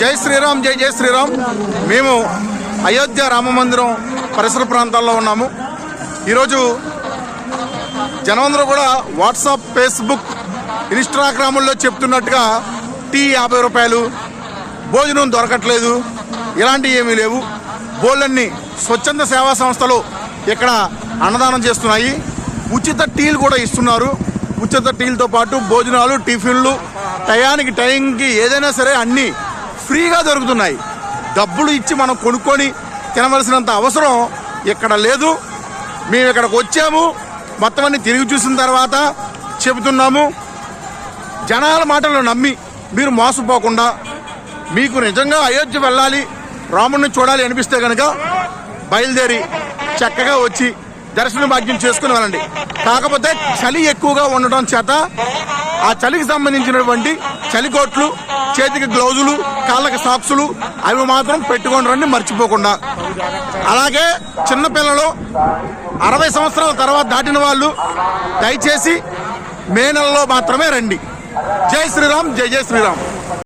జై శ్రీరామ్ జై జై శ్రీరామ్. మేము అయోధ్య రామ మందిరం పరిసర ప్రాంతాల్లో ఉన్నాము. ఈరోజు జనమందరూ కూడా వాట్సాప్ ఫేస్బుక్ ఇన్స్టాగ్రాముల్లో చెప్తున్నట్టుగా టీ యాభై రూపాయలు భోజనం దొరకట్లేదు. ఇలాంటివి ఏమీ లేవు. బోళ్ళన్ని స్వచ్ఛంద సేవా సంస్థలు ఇక్కడ అన్నదానం చేస్తున్నాయి. ఉచిత టీలు కూడా ఇస్తున్నారు. ఉచిత టీలతో పాటు భోజనాలు టిఫిన్లు టయానికి టైంకి ఏదైనా సరే అన్నీ ఫ్రీగా దొరుకుతున్నాయి. డబ్బులు ఇచ్చి మనం కొనుక్కొని తినవలసినంత అవసరం ఇక్కడ లేదు. మేము ఇక్కడికి వచ్చాము. మొత్తం అన్ని తిరిగి చూసిన తర్వాత చెబుతున్నాము. జనాల మాటలు నమ్మి మీరు మోసపోకుండా మీకు నిజంగా అయోధ్య వెళ్ళాలి రాముడిని చూడాలి అనిపిస్తే కనుక బయలుదేరి చక్కగా వచ్చి దర్శన భాగ్యం చేసుకుని వెళ్ళండి. కాకపోతే చలి ఎక్కువగా ఉండటం చేత ఆ చలికి సంబంధించినటువంటి చలికోట్లు చేతికి గ్లౌజులు కాళ్ళకి సాక్సులు అవి మాత్రం పెట్టుకొని రండి మర్చిపోకుండా. అలాగే చిన్నపిల్లలు అరవై సంవత్సరాల తర్వాత దాటిన వాళ్ళు దయచేసి మే నెలలో మాత్రమే రండి. జై శ్రీరామ్ జై జై శ్రీరామ్.